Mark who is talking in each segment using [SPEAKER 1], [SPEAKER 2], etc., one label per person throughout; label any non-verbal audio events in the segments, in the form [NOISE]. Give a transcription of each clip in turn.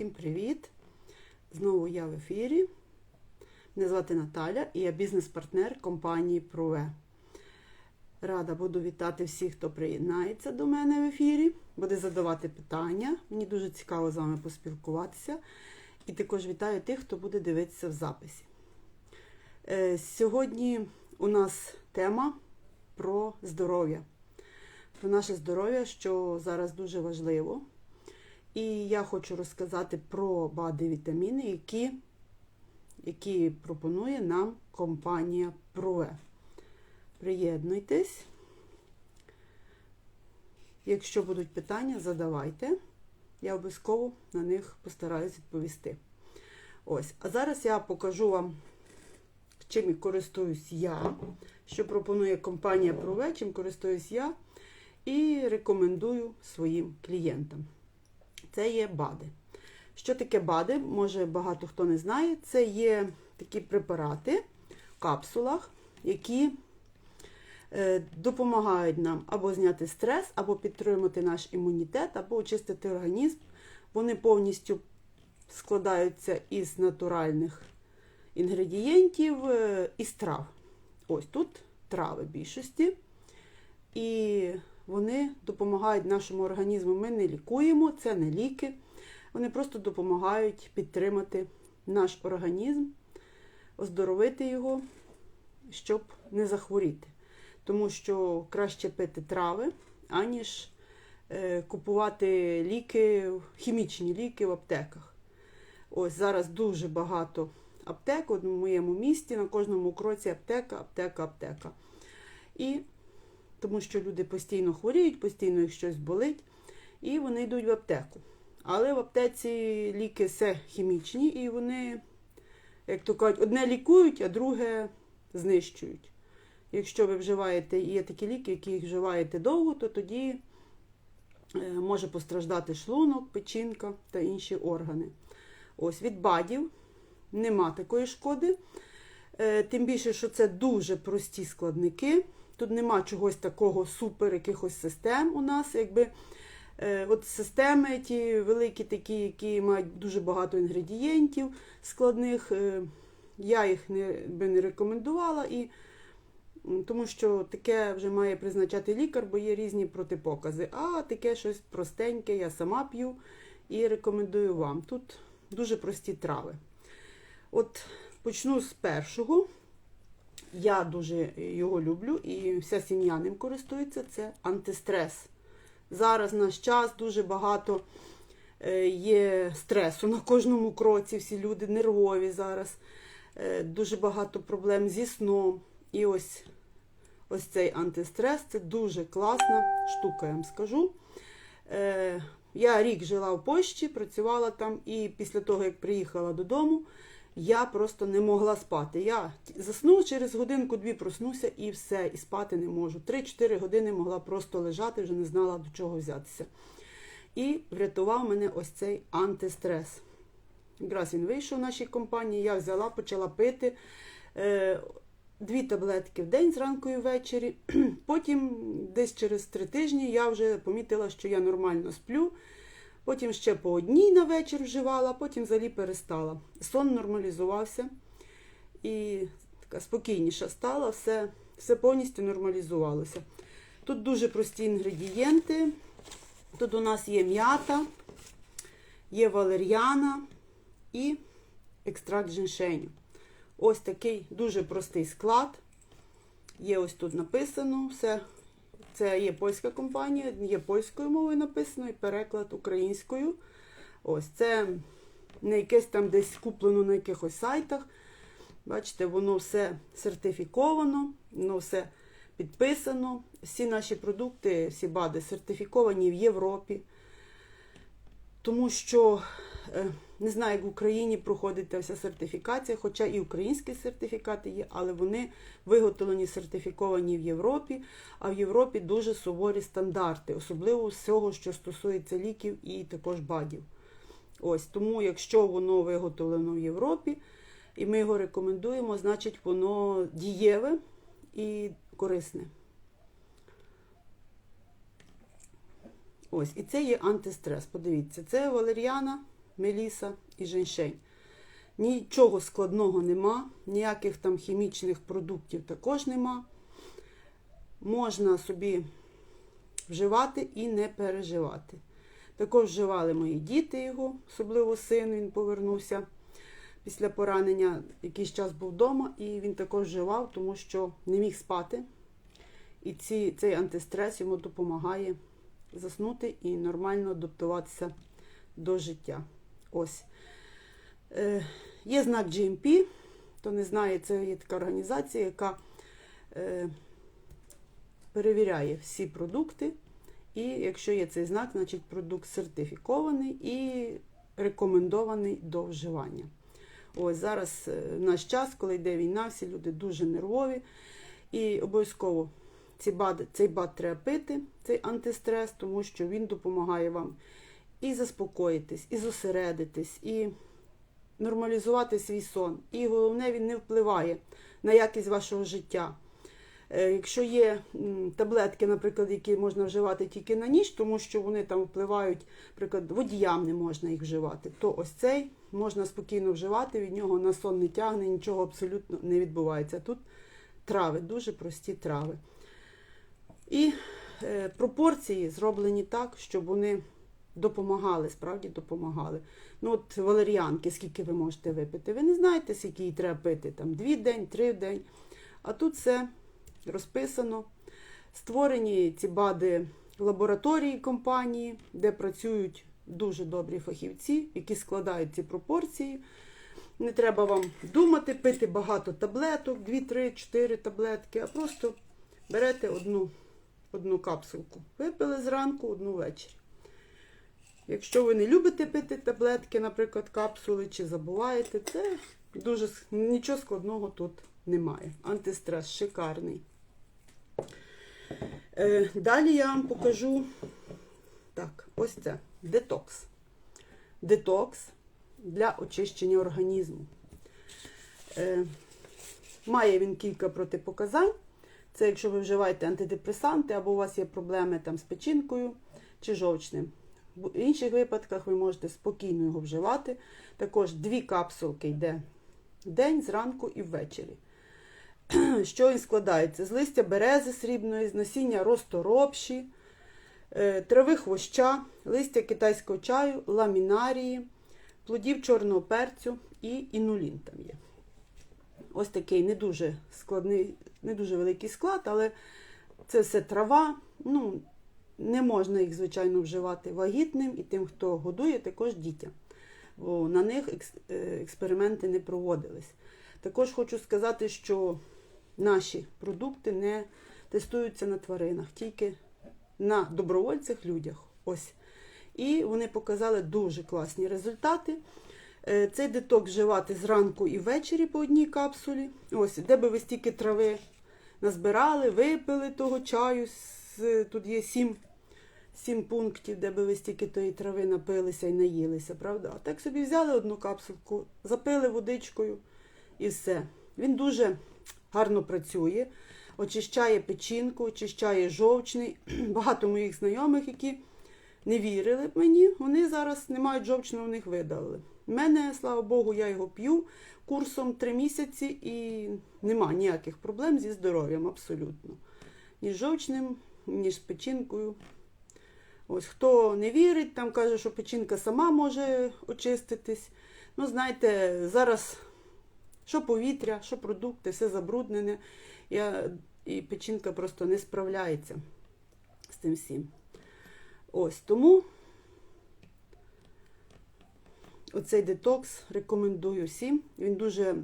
[SPEAKER 1] Всім привіт! Знову я в ефірі. Мене звати Наталя і я бізнес-партнер компанії ProE. Рада буду вітати всіх, хто приєднається до мене в ефірі, буде задавати питання. Мені дуже цікаво з вами поспілкуватися. І також вітаю тих, хто буде дивитися в записі. Е, Сьогодні у нас тема про здоров'я. Про наше здоров'я, що зараз дуже важливо. І я хочу розказати про БАДи вітаміни, які, які пропонує нам компанія ProE. Приєднуйтесь. Якщо будуть питання, задавайте. Я обов'язково на них постараюсь відповісти. Ось, а зараз я покажу вам, чим користуюсь я, що пропонує компанія ProE, чим користуюсь я, і рекомендую своїм клієнтам. Це є БАДи. Що таке БАДи? Може багато хто не знає. Це є такі препарати в капсулах, які е, допомагають нам або зняти стрес, або підтримати наш імунітет, або очистити організм. Вони повністю складаються із натуральних інгредієнтів е, із трав. Ось тут трави більшості. І вони допомагають нашому організму. Ми не лікуємо, це не ліки. Вони просто допомагають підтримати наш організм, оздоровити його, щоб не захворіти. Тому що краще пити трави, аніж е, купувати ліки, хімічні ліки в аптеках. Ось зараз дуже багато аптек в моєму місті, на кожному кроці аптека, аптека, аптека. І тому що люди постійно хворіють, постійно їх щось болить, і вони йдуть в аптеку. Але в аптеці ліки все хімічні, і вони, як то кажуть, одне лікують, а друге знищують. Якщо ви вживаєте, є такі ліки, які їх вживаєте довго, то тоді е, може постраждати шлунок, печінка та інші органи. Ось від бадів нема такої шкоди. Е, Тим більше, що це дуже прості складники. Тут нема чогось такого супер якихось систем у нас. якби е, От Системи ті великі, такі, які мають дуже багато інгредієнтів складних. Е, я їх не, би не рекомендувала, і, тому що таке вже має призначати лікар, бо є різні протипокази. А таке щось простеньке, я сама п'ю і рекомендую вам. Тут дуже прості трави. От почну з першого. Я дуже його люблю і вся сім'я ним користується. Це антистрес. Зараз наш час дуже багато е, є стресу на кожному кроці. Всі люди нервові зараз. Е, дуже багато проблем зі сном. І ось ось цей антистрес це дуже класна штука, я вам скажу. Е, я рік жила в Польщі, працювала там, і після того, як приїхала додому, я просто не могла спати. Я засну через годинку-дві проснуся і все, і спати не можу. Три-чотири години могла просто лежати, вже не знала до чого взятися. І врятував мене ось цей антистрес. Якраз він вийшов в нашій компанії, я взяла, почала пити е, дві таблетки в день зранку і ввечері. [CLEARS THROAT] Потім, десь через три тижні, я вже помітила, що я нормально сплю. Потім ще по одній на вечір вживала, потім взагалі перестала. Сон нормалізувався і така спокійніша стала, все, все повністю нормалізувалося. Тут дуже прості інгредієнти. Тут у нас є м'ята, є валер'яна і екстракт женьшеню. Ось такий дуже простий склад. Є ось тут написано все. Це є польська компанія, є польською мовою написано і переклад українською. Ось це не якесь там десь куплено на якихось сайтах. Бачите, воно все сертифіковано, воно все підписано. Всі наші продукти, всі БАДи сертифіковані в Європі. Тому що, не знаю, як в Україні проходить вся сертифікація, хоча і українські сертифікати є, але вони виготовлені, сертифіковані в Європі, а в Європі дуже суворі стандарти, особливо всього, що стосується ліків і також БАДів. Ось Тому, якщо воно виготовлено в Європі, і ми його рекомендуємо, значить воно дієве і корисне. Ось, і це є антистрес. Подивіться, це валер'яна, меліса і женьшень. Нічого складного нема, ніяких там хімічних продуктів також нема. Можна собі вживати і не переживати. Також вживали мої діти його, особливо син, він повернувся після поранення, якийсь час був вдома, і він також вживав, тому що не міг спати. І ці, цей антистрес йому допомагає заснути і нормально адаптуватися до життя. Ось. Е, Є знак GMP, хто не знає, це є така організація, яка е, перевіряє всі продукти. І якщо є цей знак, значить продукт сертифікований і рекомендований до вживання. Ось зараз е, наш час, коли йде війна, всі люди дуже нервові. І обов'язково ці бад, цей бад треба пити, цей антистрес, тому що він допомагає вам і заспокоїтись, і зосередитись, і нормалізувати свій сон. І головне, він не впливає на якість вашого життя. Е, Якщо є таблетки, наприклад, які можна вживати тільки на ніч, тому що вони там впливають, наприклад, водіям не можна їх вживати, то ось цей можна спокійно вживати, від нього на сон не тягне, нічого абсолютно не відбувається. Тут трави, дуже прості трави. І е, пропорції зроблені так, щоб вони допомагали, справді допомагали. Ну, от валеріанки, скільки ви можете випити. Ви не знаєте, скільки її треба пити, там дві день, три день. А тут все розписано. Створені ці бади лабораторії компанії, де працюють дуже добрі фахівці, які складають ці пропорції. Не треба вам думати, пити багато таблеток, 2, 3, 4 таблетки, а просто берете одну, одну капсулку. Випили зранку, одну ввечері. Якщо ви не любите пити таблетки, наприклад, капсули чи забуваєте, це дуже нічого складного тут немає. Антистрес шикарний. Е, далі я вам покажу так, ось це детокс. Детокс для очищення організму. Е, має він кілька протипоказань. Це якщо ви вживаєте антидепресанти, або у вас є проблеми там з печінкою чи жовчним. В інших випадках ви можете спокійно його вживати. Також дві капсулки йде в день, зранку і ввечері. [CLEARS THROAT] Що він складається? З листя берези срібної, з насіння росторопші, е, трави хвоща, листя китайського чаю, ламінарії, плодів чорного перцю і інулін там є. Ось такий не дуже складний, не дуже великий склад, але це все трава. Ну, не можна їх, звичайно, вживати вагітним і тим, хто годує, також дітям. Бо на них е, експерименти не проводились. Також хочу сказати, що наші продукти не тестуються на тваринах, тільки на добровольцях, людях. Ось. І вони показали дуже класні результати. Е, Цей деток вживати зранку і ввечері по одній капсулі. Ось, де би ви стільки трави назбирали, випили того чаю. Тут є сім, сім пунктів, де би ви стільки тої трави напилися і наїлися, правда? А так собі взяли одну капсулку, запили водичкою і все. Він дуже гарно працює, очищає печінку, очищає жовчний. [CLEARS THROAT] Багато моїх знайомих, які не вірили б мені, вони зараз не мають жовчного, у них видалили. Мене, слава Богу, я його п'ю курсом три місяці і нема ніяких проблем зі здоров'ям абсолютно. Ні з жовчним, ні з печінкою. Ось хто не вірить, там каже, що печінка сама може очиститись. Ну, знаєте, зараз що повітря, що продукти, все забруднене. Я, і печінка просто не справляється з тим всім. Ось тому оцей детокс рекомендую всім. Він дуже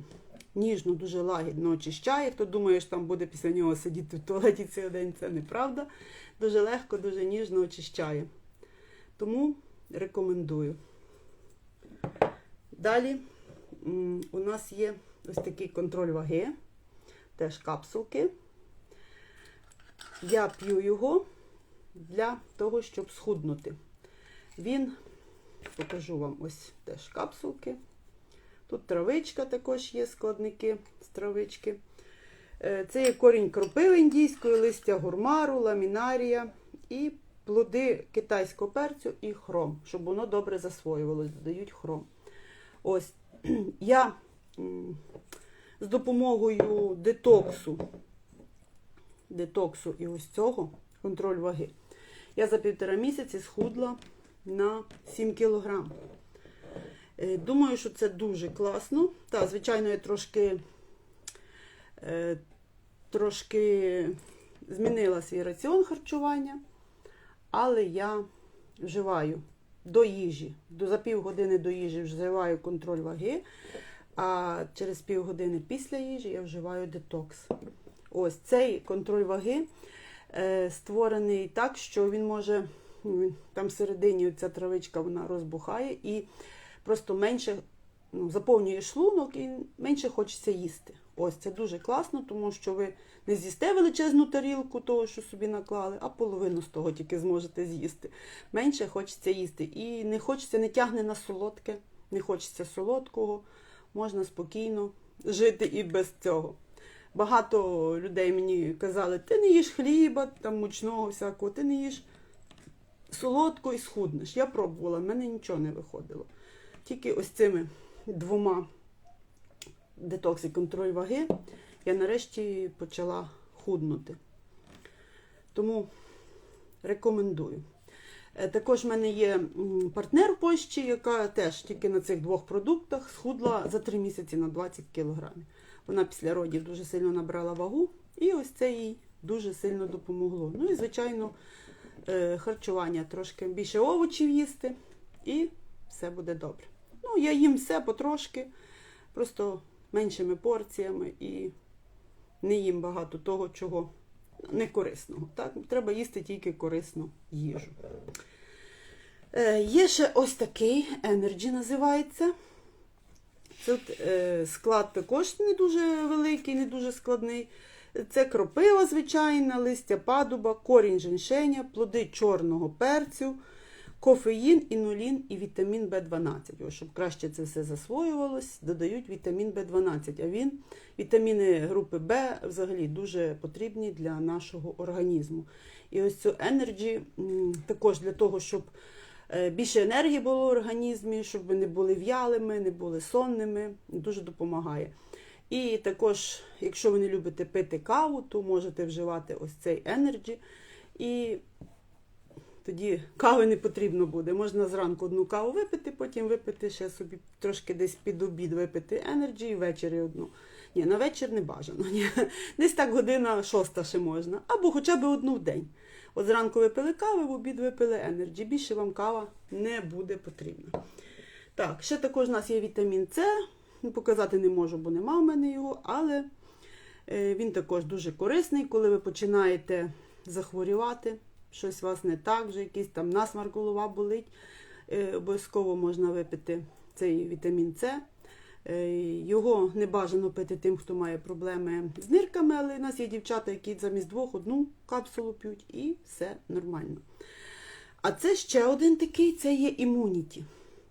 [SPEAKER 1] ніжно, дуже лагідно очищає. Хто думає, що там буде після нього сидіти в туалеті цілий день, це неправда. Дуже легко, дуже ніжно очищає. Тому рекомендую. Далі у нас є ось такий контроль ваги, теж капсулки. Я п'ю його для того, щоб схуднути. Він, покажу вам ось теж капсулки. Тут травичка також є, складники з травички. Е, Це є корінь кропиви індійської, листя гурмару, ламінарія і плоди китайського перцю і хром, щоб воно добре засвоювалось, додають хром. Ось [CLEARS THROAT] я з допомогою детоксу, детоксу і ось цього контроль ваги. Я за півтора місяці схудла на 7 кілограм. Е, Думаю, що це дуже класно. Так, звичайно, я трошки, трошки змінила свій раціон харчування, але я вживаю до їжі, до, за півгодини до їжі вживаю контроль ваги, а через півгодини після їжі я вживаю детокс. Ось цей контроль ваги е, створений так, що він може, там всередині ця травичка вона розбухає і просто менше заповнює шлунок і менше хочеться їсти. Ось це дуже класно, тому що ви не з'їсте величезну тарілку того, що собі наклали, а половину з того тільки зможете з'їсти. Менше хочеться їсти. І не хочеться, не тягне на солодке, не хочеться солодкого, можна спокійно жити і без цього. Багато людей мені казали, ти не їш хліба, там мучного всякого, ти не їш солодко і схуднеш. Я пробувала, в мене нічого не виходило. Тільки ось цими двома детокс і контроль ваги я нарешті почала худнути. Тому рекомендую. Е, Також в мене є партнер в Польщі, яка теж тільки на цих двох продуктах схудла за 3 місяці на 20 кілограмів. Вона після родів дуже сильно набрала вагу, і ось це їй дуже сильно допомогло. Ну і, звичайно, е, харчування трошки більше овочів їсти, і все буде добре. Ну, я їм все потрошки, просто меншими порціями і не їм багато того, чого не корисного. Так? Треба їсти тільки корисну їжу. Е, є ще ось такий Energy називається. Тут е, склад також не дуже великий, не дуже складний. Це кропива звичайна, листя падуба, корінь женьшеня, плоди чорного перцю, кофеїн, інулін і вітамін В12. Ось, щоб краще це все засвоювалось, додають вітамін В12. А він, вітаміни групи Б взагалі дуже потрібні для нашого організму. І ось цю м, також для того, щоб е, більше енергії було в організмі, щоб не були в'ялими, не були сонними, дуже допомагає. І також, якщо ви не любите пити каву, то можете вживати ось цей Energy. І тоді кави не потрібно буде. Можна зранку одну каву випити, потім випити ще собі трошки десь під обід випити Energy і ввечері одну. Ні, на вечір не бажано. Ні. [LAUGHS] Десь так година шоста ще можна. Або хоча б одну в день. От зранку випили кави, в обід випили Energy. Більше вам кава не буде потрібна. Так, ще також у нас є вітамін С. Ну, Показати не можу, бо нема в мене його, але е, він також дуже корисний, коли ви починаєте захворювати, щось у вас не так, вже якийсь там насмарк голова болить. Е, Обов'язково можна випити цей вітамін С. Е, Його не бажано пити тим, хто має проблеми з нирками, але в нас є дівчата, які замість двох одну капсулу п'ють, і все нормально. А це ще один такий це є імуніті.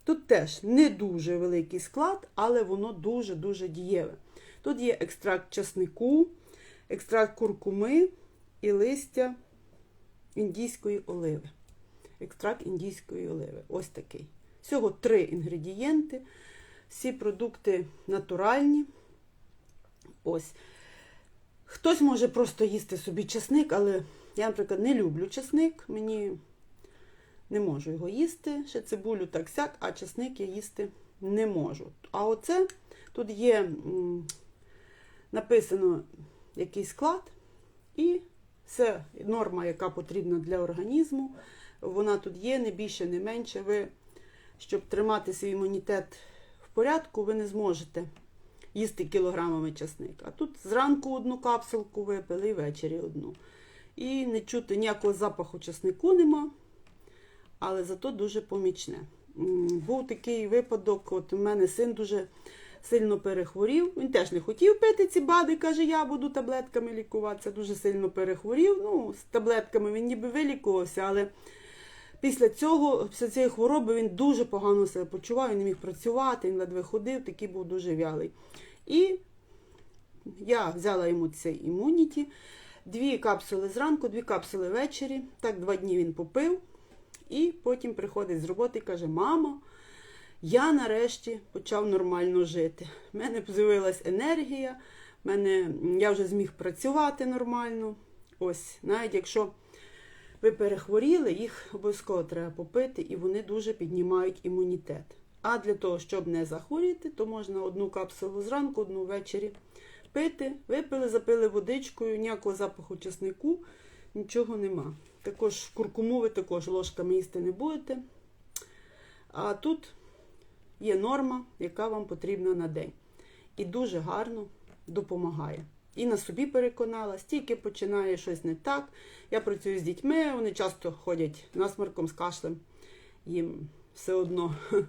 [SPEAKER 1] Тут теж не дуже великий склад, але воно дуже-дуже дієве. Тут є екстракт часнику, екстракт куркуми і листя індійської оливи. Екстракт індійської оливи. Ось такий. Всього три інгредієнти. Всі продукти натуральні. Ось. Хтось може просто їсти собі часник, але я, наприклад, не люблю часник. Мені не можу його їсти. Ще цибулю так сяк, а часник я їсти не можу. А оце тут є м, написано який склад, і все норма, яка потрібна для організму. Вона тут є, не більше, не менше. Ви, щоб тримати свій імунітет в порядку, ви не зможете їсти кілограмами часник. А тут зранку одну капсулку випили і ввечері одну. І не чути ніякого запаху часнику нема, але зато дуже помічне. Був такий випадок, от у мене син дуже сильно перехворів. Він теж не хотів пити ці бади, каже, я буду таблетками лікуватися. Дуже сильно перехворів. Ну, з таблетками він ніби вилікувався, але після цього, після цієї хвороби він дуже погано себе почував, він не міг працювати, він ледве ходив, такий був дуже вялий. І я взяла йому цей імуніті. Дві капсули зранку, дві капсули ввечері. Так, два дні він попив. І потім приходить з роботи і каже: Мамо, я нарешті почав нормально жити. У мене з'явилась енергія, мене, я вже зміг працювати нормально. Ось, навіть якщо ви перехворіли, їх обов'язково треба попити, і вони дуже піднімають імунітет. А для того, щоб не захворіти, то можна одну капсулу зранку, одну ввечері пити, випили, запили водичкою, ніякого запаху чеснику, нічого нема. Також куркуму ви також ложками їсти не будете. А тут є норма, яка вам потрібна на день. І дуже гарно допомагає. І на собі переконалась, тільки починає щось не так. Я працюю з дітьми, вони часто ходять насморком з кашлем. Їм все одно, [LAUGHS]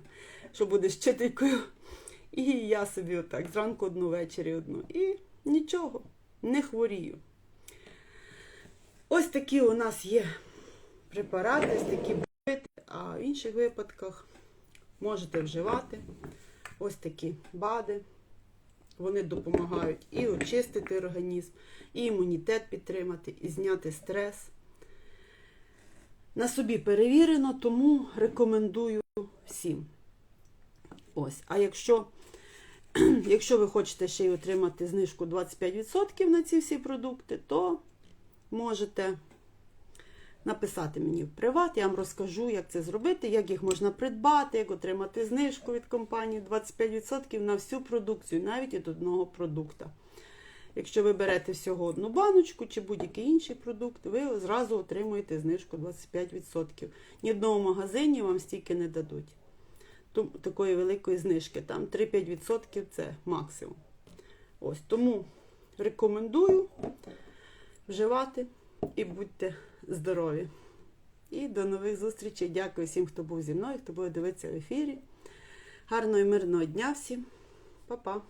[SPEAKER 1] що буде з вчителькою. І я собі отак зранку одну, ввечері одну. І нічого, не хворію. Ось такі у нас є препарати, ось такі бити, а в інших випадках можете вживати ось такі БАДи. Вони допомагають і очистити організм, і імунітет підтримати, і зняти стрес. На собі перевірено, тому рекомендую всім. Ось. А якщо, [CLEARS THROAT] якщо ви хочете ще й отримати знижку 25% на ці всі продукти, то можете написати мені в приват, я вам розкажу, як це зробити, як їх можна придбати, як отримати знижку від компанії 25% на всю продукцію, навіть від одного продукту. Якщо ви берете всього одну баночку чи будь-який інший продукт, ви зразу отримуєте знижку 25%. Ні в одному магазині вам стільки не дадуть. Такої великої знижки. Там 3-5% це максимум. Ось Тому рекомендую вживати і будьте здорові. І до нових зустрічей. Дякую всім, хто був зі мною, хто буде дивитися в ефірі. Гарного і мирного дня всім. Па-па!